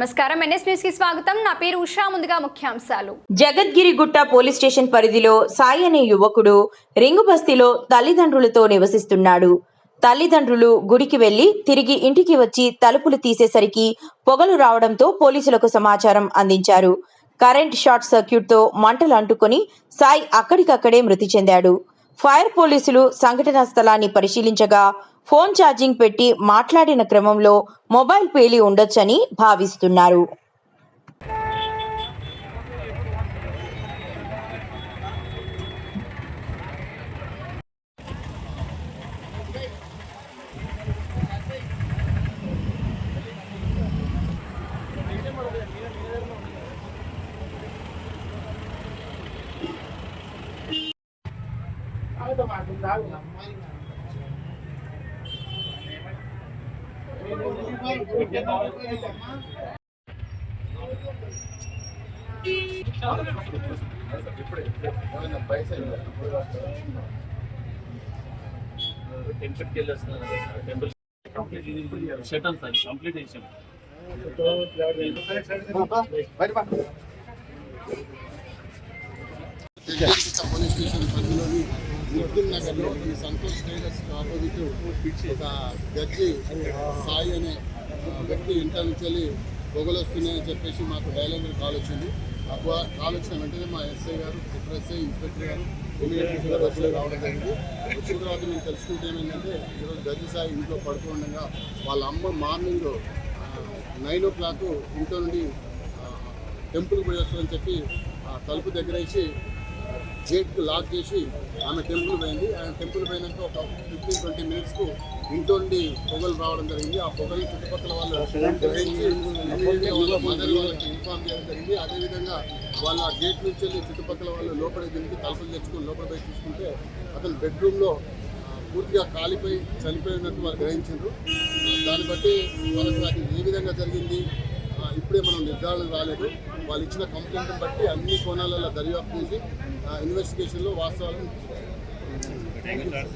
నమస్కారం. ఎన్ఎస్ న్యూస్కి స్వాగతం. నా పేరు ఉషా. ముందుగా ముఖ్యాంశాలు. జగద్గిరిగుట్ట పోలీస్ స్టేషన్ పరిధిలో సాయి అనే యువకుడు రింగు బస్తీలో తల్లిదండ్రులతో నివసిస్తున్నాడు. తల్లిదండ్రులు గుడికి వెళ్ళి తిరిగి ఇంటికి వచ్చి తలుపులు తీసేసరికి పొగలు రావడంతో పోలీసులకు సమాచారం అందించారు. కరెంట్ షార్ట్ సర్క్యూట్తో మంటలు అంటుకొని సాయి అక్కడికక్కడే మృతి చెందాడు. ఫైర్ పోలీసులు సంఘటనా స్థలాన్ని పరిశీలించగా ఫోన్ ఛార్జింగ్ పెట్టి మాట్లాడిన క్రమంలో మొబైల్ పేలి ఉండొచ్చని భావిస్తున్నారు. టెంపుల్కి వెళ్ళి వస్తున్నారు టెంపుల్ షటల్ సార్ కంప్లీట్ చేసాం పోలీస్ స్టేషన్ పరిధిలోని ముద్దుల్ నగర్లో ఈ సంతోష్ టైలర్స్ ఆపోజిట్ ఒక గజ్జి సాయి అనే వ్యక్తి ఇంటర్ నుంచి వెళ్ళి పొగలు వస్తున్నాయని చెప్పేసి మాకు డైలాగ్ కాల్ వచ్చింది. ఆ కాల్ వచ్చిన వెంటనే మా ఎస్ఐ గారు సూపర్ ఎస్ఐ ఇన్స్పెక్టర్ గారు ఇమీడియట్గా బస్సులో రావడం జరిగింది. వచ్చిన తర్వాత మేము తెలుసుకుంటే ఏమైందంటే ఈరోజు గజ్జి సాయి ఇంట్లో పడుతుండగా వాళ్ళ అమ్మ మార్నింగ్ నైన్ ఓ క్లాక్ ఇంట్లో నుండి టెంపుల్ టెంపుల్కి పోయి వస్తుందని చెప్పి ఆ తలుపు దగ్గర వేసి గేట్కి లాక్ చేసి ఆమె టెంపుల్ పోయింది. ఆమె టెంపుల్ పోయినాక ఒక ఫిఫ్టీన్ ట్వంటీ మినిట్స్కు ఇంట్లో పొగలు రావడం జరిగింది. ఆ పొగలు చుట్టుపక్కల వాళ్ళు గ్రహించి మదర్ వాళ్ళకి ఇన్ఫార్మ్ చేయడం జరిగింది. అదేవిధంగా వాళ్ళు ఆ గేట్ నుంచి వెళ్ళి చుట్టుపక్కల వాళ్ళు లోపలికి దిగి తలుపులు తెచ్చుకుని లోపల పోయి చూసుకుంటే అతను బెడ్రూమ్లో పూర్తిగా కాలిపోయి చనిపోయినట్టు వాళ్ళు గ్రహించారు. దాన్ని బట్టి వాళ్ళకి అది ఏ విధంగా జరిగింది? ఇప్పుడే మనం నిర్ధారణ రాలేదు. వాళ్ళు ఇచ్చిన కంప్లైంట్ బట్టి అన్ని కోణాలలో దర్యాప్తు చేసి ఇన్వెస్టిగేషన్లో వాస్తవాలను